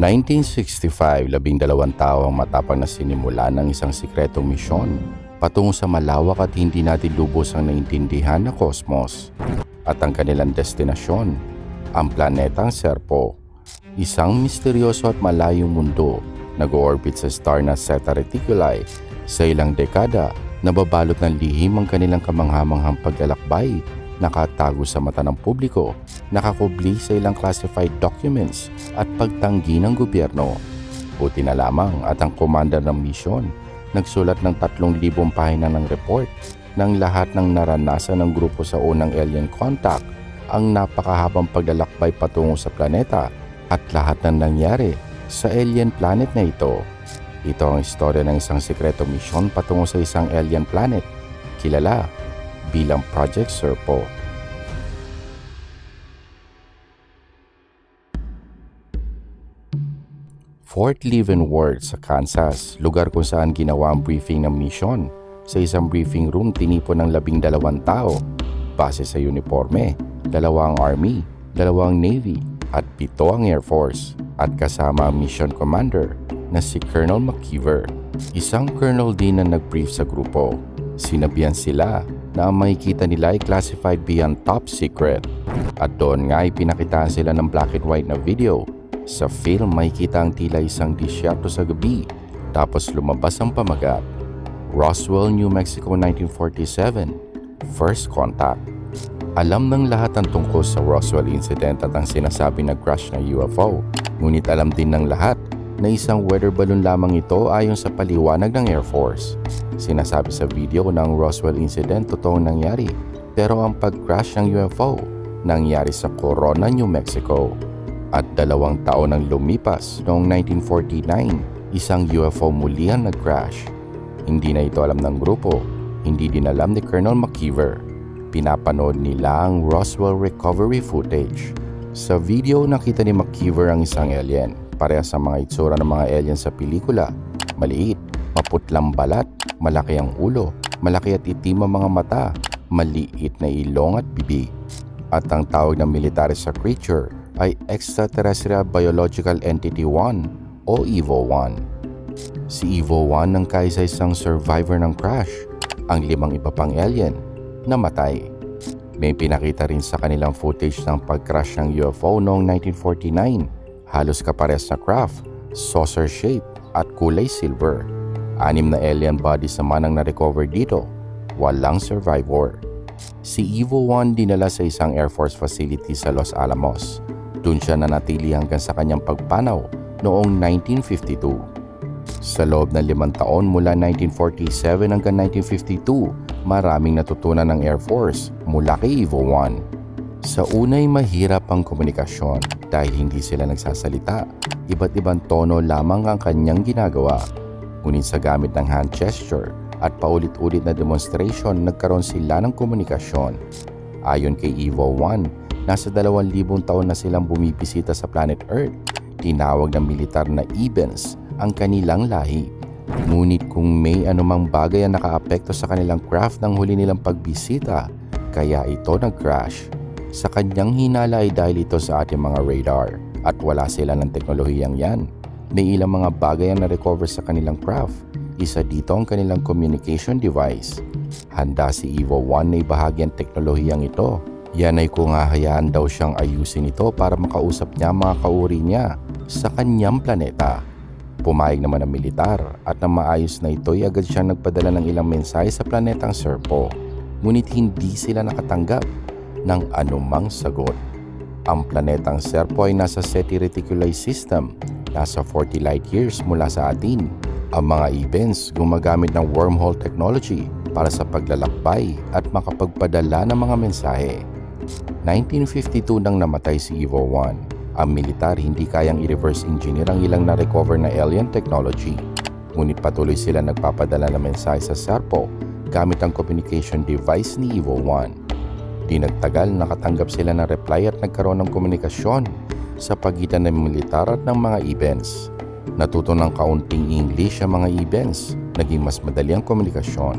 1965, labing dalawang tao ang matapang na sinimula ng isang sikretong misyon patungo sa malawak at hindi natin lubos ang naintindihan na kosmos at ang kanilang destinasyon, ang planetang Serpo. Isang misteryoso at malayong mundo nag-orbit sa star na Zeta Reticuli sa ilang dekada nababalot ng lihim ang kanilang kamanghamanghang paglalakbay nakatago sa mata ng publiko, nakakubli sa ilang classified documents at pagtanggi ng gobyerno. Buti na lamang at ang commander ng misyon nagsulat ng 3,000 pahina ng report ng lahat ng naranasan ng grupo sa unang alien contact, ang napakahabang paglalakbay patungo sa planeta at lahat ng nangyari sa alien planet na ito. Ito ang istorya ng isang sikreto misyon patungo sa isang alien planet, kilala bilang Project Serpo. Fort Leavenworth sa Kansas, lugar kung saan ginawa ang briefing ng misyon. Sa isang briefing room, tinipon ng labing dalawang tao base sa uniforme, dalawang Army, dalawang Navy, at pito ang Air Force at kasama ang mission commander na si Colonel McKeever. Isang colonel din na nag-brief sa grupo. Sinabihan sila na ang makikita nila ay classified beyond top secret. At doon nga ay pinakitaan sila ng black and white na video. Sa film makikita ang tila isang disyerto sa gabi tapos lumabas ang pamagat. Roswell, New Mexico 1947 First Contact Alam ng lahat ang tungkol sa Roswell incident at ang sinasabi na crash ng UFO. Ngunit alam din ng lahat na isang weather balloon lamang ito ayon sa paliwanag ng Air Force. Sinasabi sa video ang Roswell incident totoong nangyari pero ang pag-crash ng UFO nangyari sa Corona, New Mexico. At dalawang taon nang lumipas noong 1949, isang UFO muli ang nag-crash. Hindi na ito alam ng grupo, hindi din alam ni Colonel McKeever. Pinapanood nila ang Roswell recovery footage. Sa video nakita ni McKeever ang isang alien, parehas sa mga itsura ng mga alien sa pelikula. Maliit, maputlang balat, malaki ang ulo, malaki at itim ang mga mata, maliit na ilong at bibig. At ang tawag ng military sa creature ay Extraterrestrial Biological Entity 1 o EVO-1. Si EVO-1 ang kaisa-isang survivor ng crash, ang limang iba pang alien, namatay. May pinakita rin sa kanilang footage ng pag-crash ng UFO noong 1949. Halos kapares na craft, saucer shape at kulay silver. Anim na alien bodies naman ang na-recover dito. Walang survivor. Si Evo-1 dinala sa isang Air Force facility sa Los Alamos. Doon siya nanatili hanggang sa kanyang pagpanaw noong 1952. Sa loob ng limang taon mula 1947 hanggang 1952, maraming natutunan ng Air Force mula kay Evo-1. Sa unay mahirap ang komunikasyon dahil hindi sila nagsasalita. Iba't ibang tono lamang ang kanyang ginagawa. Ngunit sa gamit ng hand gesture at paulit-ulit na demonstration nagkaroon sila ng komunikasyon. Ayon kay Evo-1, nasa 2,000 taon na silang bumibisita sa planet Earth. Tinawag ng militar na Ebens ang kanilang lahi. Ngunit kung may anumang bagay ang nakaapekto sa kanilang craft ng huli nilang pagbisita, kaya ito nag-crash. Sa kanyang hinala ay dahil ito sa ating mga radar at wala sila ng teknolohiyang yan. May ilang mga bagay ang na-recover sa kanilang craft. Isa dito ang kanilang communication device. Handa si Evo-1 na ibahagi ang teknolohiyang ito. Yan ay kung hahayaan daw siyang ayusin ito para makausap niya ang mga kauri niya sa kanyang planeta. Pumayag naman ang militar at nang maayos na ito ay agad siyang nagpadala ng ilang mensahe sa planetang Serpo. Ngunit hindi sila nakatanggap ng anumang sagot. Ang planetang Serpo ay nasa SETI Reticuli System, nasa 40 light years mula sa atin. Ang mga events gumagamit ng wormhole technology para sa paglalakbay at makapagpadala ng mga mensahe. 1952 nang namatay si Evo-1. Ang militar hindi kayang i-reverse engineer ang ilang na-recover na alien technology. Ngunit patuloy sila nagpapadala ng mensahe sa Serpo gamit ang communication device ni Evo-1. Di nagtagal nakatanggap sila ng reply at nagkaroon ng komunikasyon sa pagitan ng militar at ng mga events. Natuto ng kaunting English ang mga events, naging mas madali ang komunikasyon.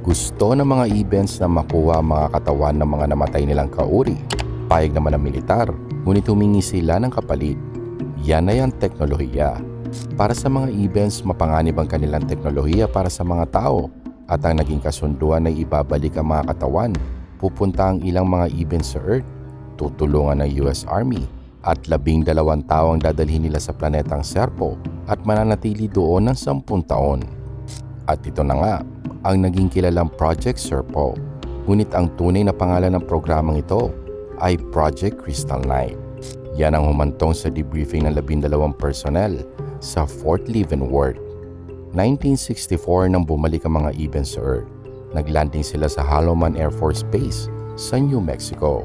Gusto ng mga events na makuha ang mga katawan ng mga namatay nilang kauri. Payag naman ng militar, ngunit humingi sila ng kapalit. Yan na yung teknolohiya. Para sa mga events, mapanganib ang kanilang teknolohiya para sa mga tao at ang naging kasunduan ay ibabalik ang mga katawan. Pupunta ang ilang mga events sa Earth, tutulungan ng US Army at labing dalawang tao dadalhin nila sa planetang Serpo at mananatili doon ng sampung taon. At ito na nga, ang naging kilalang Project Serpo. Ngunit ang tunay na pangalan ng programang ito ay Project Crystal Knight. Yan ang humantong sa debriefing ng labindalawang personnel sa Fort Leavenworth. 1964 nang bumalik ang mga events sa Earth. Naglanding sila sa Holloman Air Force Base sa New Mexico.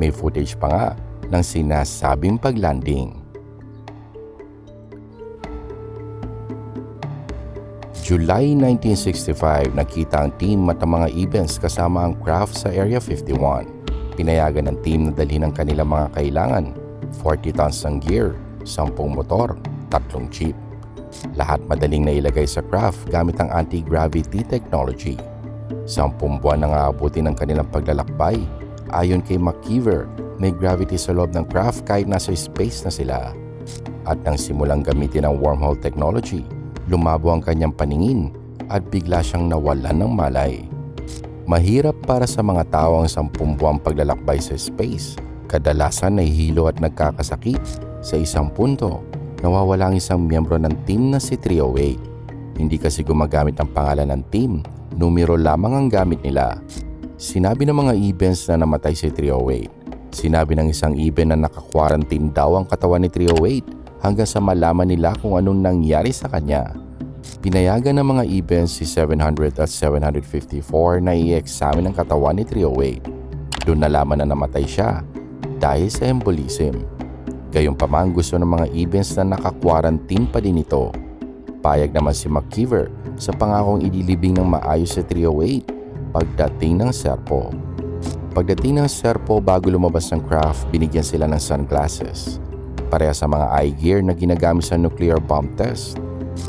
May footage pa nga ng sinasabing paglanding. July 1965, nakita ang team at ang mga events kasama ang craft sa Area 51. Pinayagan ng team na dalhin ang kanilang mga kailangan, 40 tons ng gear, 10 motor, tatlong jeep. Lahat madaling nailagay sa craft gamit ang anti-gravity technology. Sampung buwan nang aabutin ng kanilang paglalakbay. Ayon kay McKeever, may gravity sa loob ng craft kahit nasa space na sila. At nang simulang gamitin ang wormhole technology, lumabo ang kanyang paningin at bigla siyang nawalan ng malay. Mahirap para sa mga tao ang sampung buwang paglalakbay sa space. Kadalasan nahihilo at nagkakasakit. Sa isang punto, nawawala ang isang miyembro ng team na si 308. Hindi kasi gumagamit ang pangalan ng team, numero lamang ang gamit nila. Sinabi ng mga events na namatay si 308. Sinabi ng isang event na naka-quarantine daw ang katawan ni 308 hanggang sa malaman nila kung anong nangyari sa kanya. Pinayagan ng mga events si 700 at 754 na i-examine ang katawan ni 308. Doon nalaman na namatay siya dahil sa embolism. Gayunpaman gusto ng mga events na naka-quarantine pa din ito. Payag naman si McKeever sa pangakong ililibing ng maayos sa 308 pagdating ng Serpo. Pagdating ng Serpo bago lumabas ng craft, binigyan sila ng sunglasses. Pareha sa mga eye gear na ginagamit sa nuclear bomb test.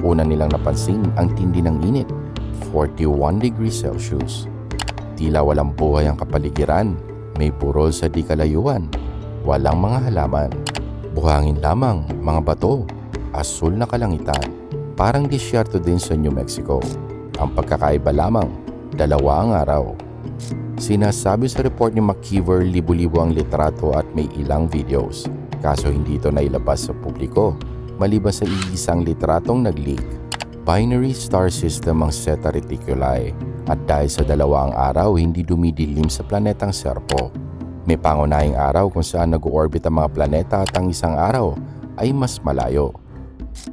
Una nilang napansin ang tindi ng init, 41 degrees Celsius. Tila walang buhay ang kapaligiran, may burol sa di kalayuan, walang mga halaman. Buhangin lamang, mga bato, asul na kalangitan, parang disyerto din sa New Mexico. Ang pagkakaiba lamang, dalawa ang araw. Sinasabi sa report ni McKeever libo-libo ang litrato at may ilang videos. Kaso hindi ito nailabas sa publiko maliban sa iisang litratong nag-leak. Binary star system ang Zeta Reticuli at dahil sa dalawang araw hindi dumidilim sa planetang Serpo. May pangunahing araw kung saan nag-orbit ang mga planeta at ang isang araw ay mas malayo.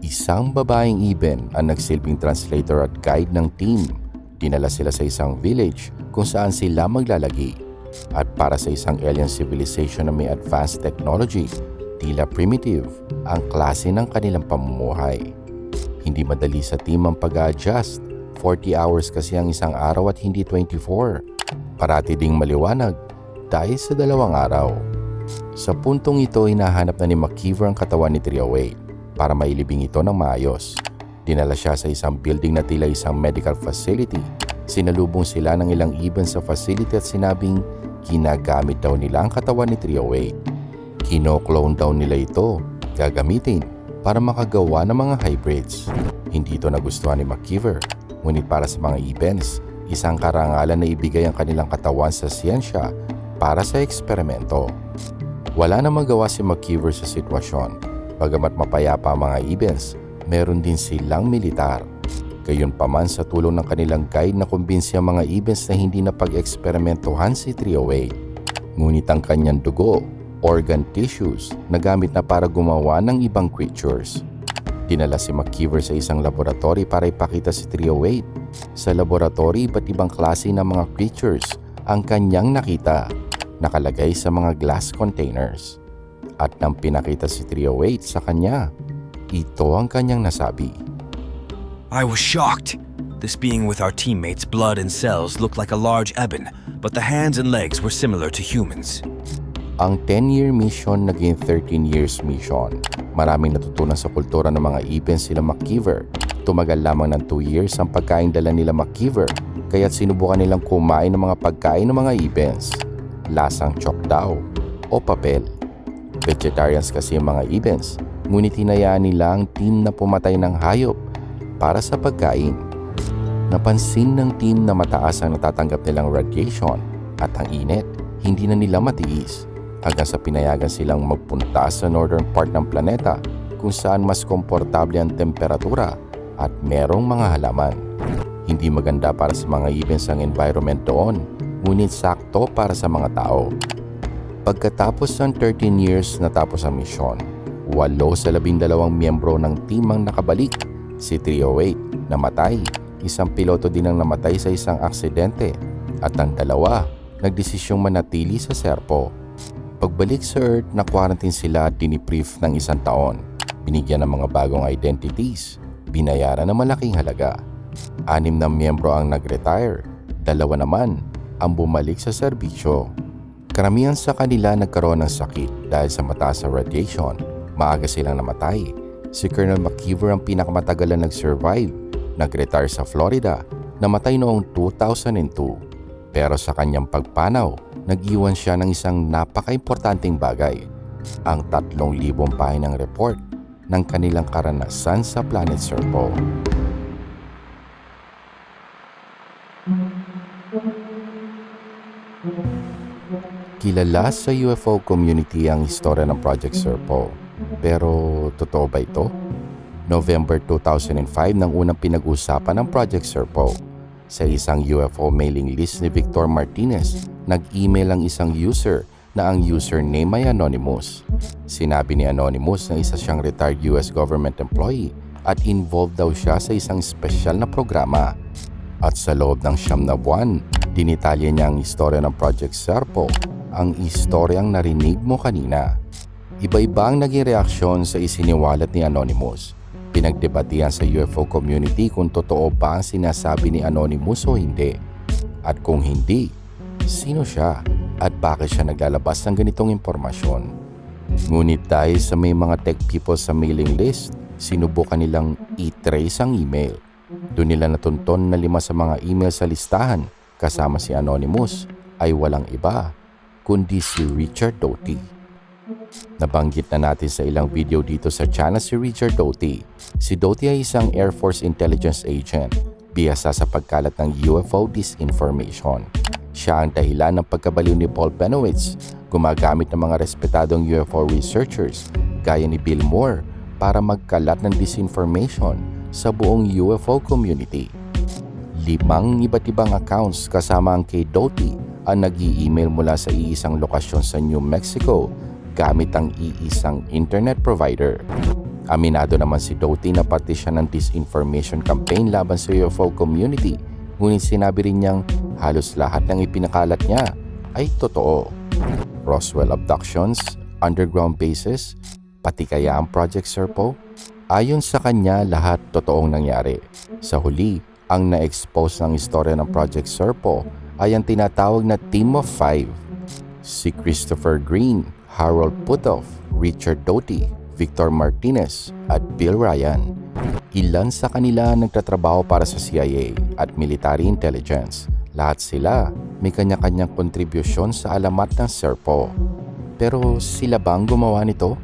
Isang babaeng Eben ang nagsilbing translator at guide ng team. Dinala sila sa isang village kung saan sila maglalagi. At para sa isang alien civilization na may advanced technology, tila primitive ang klase ng kanilang pamumuhay. Hindi madali sa team ang pag-adjust. 40 hours kasi ang isang araw at hindi 24. Parati ding maliwanag dahil sa dalawang araw. Sa puntong ito, hinahanap na ni McKeever ang katawan ni 308 para mailibing ito ng maayos. Dinala siya sa isang building na tila isang medical facility. Sinalubong sila ng ilang events sa facility at sinabing ginagamit daw nila ang katawan ni 308. Kino-clone daw nila ito, gagamitin para makagawa ng mga hybrids. Hindi ito nagustuhan ni McKeever, ngunit para sa mga events, isang karangalan na ibigay ang kanilang katawan sa siyensya para sa eksperimento. Wala na magawa si McKeever sa sitwasyon. Bagamat mapayapa ang mga events, meron din silang militar. Gayunpaman sa tulong ng kanilang guide na kumbinsi ang mga events na hindi na pag-eksperimentohan si 308. Ngunit ang kanyang dugo organ tissues na gamit na para gumawa ng ibang creatures. Dinala si McKeever sa isang laboratory para ipakita si 308. Sa laboratory, iba't ibang klase ng mga creatures ang kanyang nakita, nakalagay sa mga glass containers. At nang pinakita si 308 sa kanya, ito ang kanyang nasabi. I was shocked. This being with our teammates' blood and cells looked like a large ebon, but the hands and legs were similar to humans. Ang 10-year mission naging 13 years mission. Maraming natutunan sa kultura ng mga events sila McKeever. Tumagal lamang ng 2 years ang pagkain dala nila McKeever, kaya't sinubukan nilang kumain ng mga pagkain ng mga events. Lasang chok daw o papel. Vegetarians kasi ang mga events, ngunit hinayaan nila ang team na pumatay ng hayop para sa pagkain. Napansin ng team na mataas ang natatanggap nilang radiation at ang init, hindi na nila matiis hanggang sa pinayagan silang magpunta sa northern part ng planeta kung saan mas komportable ang temperatura at merong mga halaman. Hindi maganda para sa mga events ang environment doon, ngunit sakto para sa mga tao. Pagkatapos ng 13 years natapos ang misyon, walo sa labing dalawang miyembro ng team ang nakabalik. Si 308 namatay, isang piloto din ang namatay sa isang aksidente at ang dalawa nagdesisyong manatili sa Serpo. Pagbalik sa Earth, na-quarantine sila at dinibrief ng isang taon. Binigyan ng mga bagong identities, binayaran ng malaking halaga. Anim na miyembro ang nag-retire, dalawa naman ang bumalik sa serbisyo. Karamihan sa kanila nagkaroon ng sakit dahil sa mataas na radiation. Maaga silang namatay. Si Colonel McKeever ang pinakamatagal na nag-survive. Nag-retire sa Florida. Namatay noong 2002. Pero sa kanyang pagpanaw, nag-iwan siya ng isang napaka-importanting bagay. Ang 3,000 pahinang report ng kanilang karanasan sa Planet Serpo. Kilala sa UFO community ang istorya ng Project Serpo. Pero totoo ba ito? November 2005 nang unang pinag-usapan ng Project Serpo. Sa isang UFO mailing list ni Victor Martinez, nag-email ang isang user na ang username ay Anonymous. Sinabi ni Anonymous na isa siyang retired US government employee at involved daw siya sa isang special na programa. At sa loob ng siyam na buwan, dinitalya niya ang istorya ng Project Serpo, ang istoryang narinig mo kanina. Iba-iba ang naging reaksyon sa isiniwalat ni Anonymous. Pinagdebatihan sa UFO community kung totoo ba ang sinasabi ni Anonymous o hindi. At kung hindi, sino siya at bakit siya naglalabas ng ganitong impormasyon. Ngunit dahil sa may mga tech people sa mailing list, sinubukan nilang i-trace ang email. Doon nila natunton na lima sa mga email sa listahan kasama si Anonymous ay walang iba kundi si Richard Doty. Nabanggit na natin sa ilang video dito sa channel si Richard Doty. Si Doty ay isang Air Force Intelligence Agent, biyasa sa pagkalat ng UFO disinformation. Siya ang dahilan ng pagkabaliw ni Paul Benowitz, gumagamit ng mga respetadong UFO researchers gaya ni Bill Moore para magkalat ng disinformation sa buong UFO community. Limang iba't ibang accounts kasama ang kay Doty ang nag email mula sa iisang lokasyon sa New Mexico gamit ang iisang internet provider. Aminado naman si Doty na pati siya ng disinformation campaign laban sa UFO community ngunit sinabi rin niyang halos lahat ng ipinakalat niya ay totoo. Roswell abductions, underground bases, pati kaya ang Project Serpo? Ayon sa kanya, lahat totoong nangyari. Sa huli, ang na-expose ng istorya ng Project Serpo ay ang tinatawag na Team of Five. Si Christopher Green, Harold Putoff, Richard Doty, Victor Martinez at Bill Ryan. Ilan sa kanila nagtatrabaho para sa CIA at military intelligence. Lahat sila may kanya-kanyang kontribusyon sa alamat ng Serpo. Pero sila ba ang gumawa nito?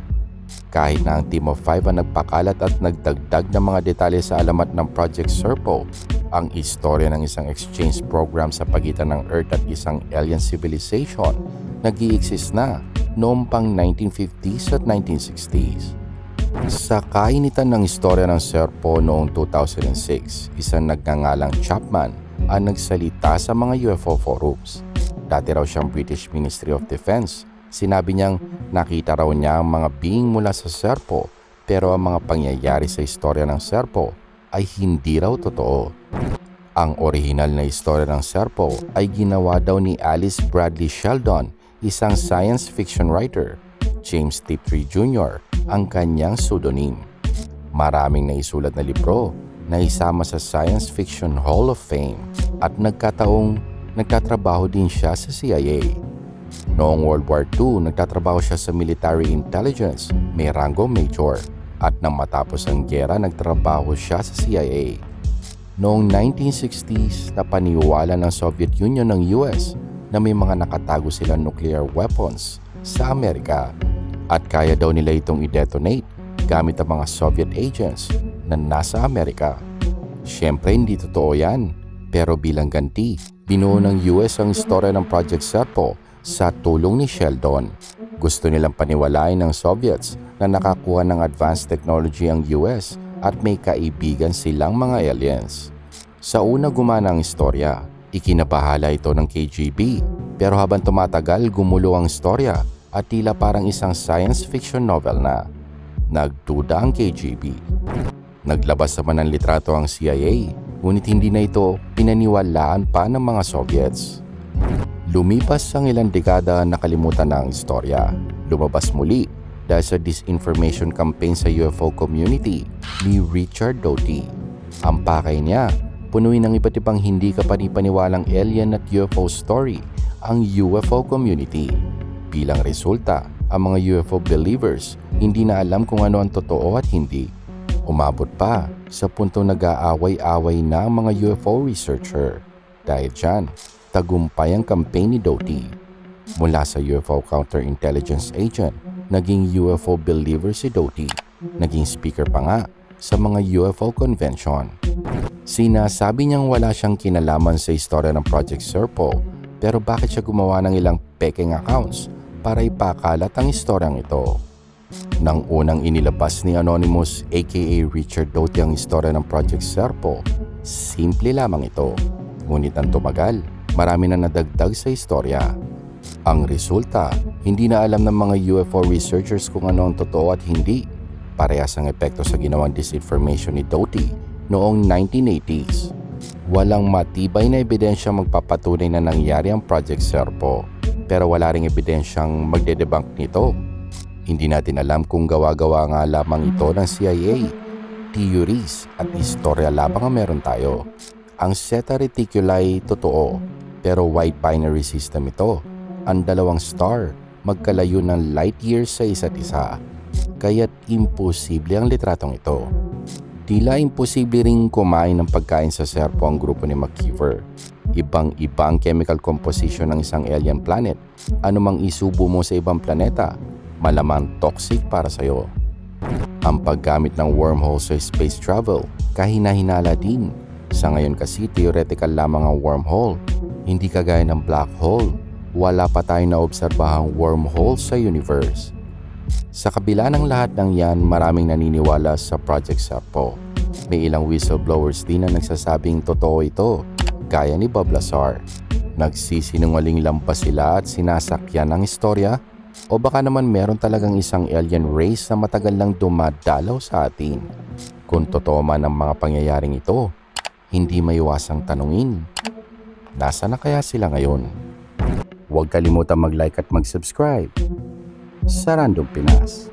Kahit na ang Team of Five ang nagpakalat at nagdagdag ng mga detalye sa alamat ng Project Serpo, ang istorya ng isang exchange program sa pagitan ng Earth at isang alien civilization nag exist na noong pang 1950s at 1960s. Sa kainitan ng istorya ng Serpo noong 2006, isang nagngangalang Chapman ang nagsalita sa mga UFO forums. Dati raw siyang British Ministry of Defense Sinabi niyang nakita raw niya ang mga being mula sa Serpo pero ang mga pangyayari sa istorya ng Serpo ay hindi raw totoo. Ang orihinal na istorya ng Serpo ay ginawa daw ni Alice Bradley Sheldon, isang science fiction writer. James Tiptree Jr. ang kanyang pseudonym. Maraming naisulat na libro na isama sa Science Fiction Hall of Fame at nagkataong nagtatrabaho din siya sa CIA. Noong World War II, nagtatrabaho siya sa military intelligence, may rango major. At nang matapos ang gera, nagtrabaho siya sa CIA. Noong 1960s, napaniwala ng Soviet Union ng US na may mga nakatago silang nuclear weapons sa Amerika at kaya daw nila itong i-detonate gamit ang mga Soviet agents na nasa Amerika. Siyempre hindi totoo yan, pero bilang ganti, binuo ng US ang istorya ng Project Serpo sa tulong ni Sheldon. Gusto nilang paniwalain ng Soviets na nakakuha ng advanced technology ang US at may kaibigan silang mga aliens. Sa una gumana ang istorya, ikinabahala ito ng KGB. Pero habang tumatagal, gumulo ang istorya at tila parang isang science fiction novel na. Nagduda ang KGB. Naglabas naman ng litrato ang CIA, ngunit hindi na ito pinaniwalaan pa ng mga Soviets. Lumipas ang ilang dekada nakalimutan na ang istorya. Lumabas muli dahil sa disinformation campaign sa UFO community ni Richard Doty. Ang pakay niya, punuin ng iba't ibang hindi kapanipaniwalang alien at UFO story ang UFO community. Bilang resulta, ang mga UFO believers hindi na alam kung ano ang totoo at hindi. Umabot pa sa punto nag-aaway-away na ang mga UFO researcher. Dahil dyan, tagumpay ang campaign ni Doty. Mula sa UFO counterintelligence agent, naging UFO believer si Doty. Naging speaker pa nga sa mga UFO convention. Sinasabi niyang wala siyang kinalaman sa istorya ng Project Serpo pero bakit siya gumawa ng ilang peking accounts para ipakalat ang istoryang ito? Nang unang inilabas ni Anonymous aka Richard Doty ang istorya ng Project Serpo, simple lamang ito. Ngunit ang tumagal, marami na nadagdag sa istorya. Ang resulta, hindi na alam ng mga UFO researchers kung ano ang totoo at hindi. Parehas ang epekto sa ginawang disinformation ni Doty noong 1980s. Walang matibay na ebidensya magpapatunay na nangyari ang Project Serpo, pero wala ring ebidensyang magdedebunk nito. Hindi natin alam kung gawa-gawa nga lamang ito ng CIA. Theories at istorya lamang ang meron tayo. Ang Zeta Reticuli totoo, pero white binary system ito. Ang dalawang star magkalayo ng light years sa isa't isa. Kaya't imposible ang litratong ito. Tila imposible ring kumain ng pagkain sa serpo ang grupo ni McKeever. Ibang-iba ang chemical composition ng isang alien planet. Ano mang isubo mo sa ibang planeta, malamang toxic para sa'yo. Ang paggamit ng wormhole sa space travel, kahina-hinala din. Sa ngayon kasi theoretical lamang ang wormhole, hindi kagaya ng black hole. Wala pa tayo na obserbahang wormhole sa universe. Sa kabila ng lahat ng yan, maraming naniniwala sa Project Serpo. May ilang whistleblowers din na nagsasabing totoo ito, gaya ni Bob Lazar. Nagsisinungaling lang ba sila at sinasakyan ang istorya? O baka naman meron talagang isang alien race na matagal lang dumadalaw sa atin? Kung totoo man ang mga pangyayaring ito, hindi maiwasang tanungin. Nasaan na kaya sila ngayon? Huwag kalimutan mag-like at mag-subscribe sa Random Pinas.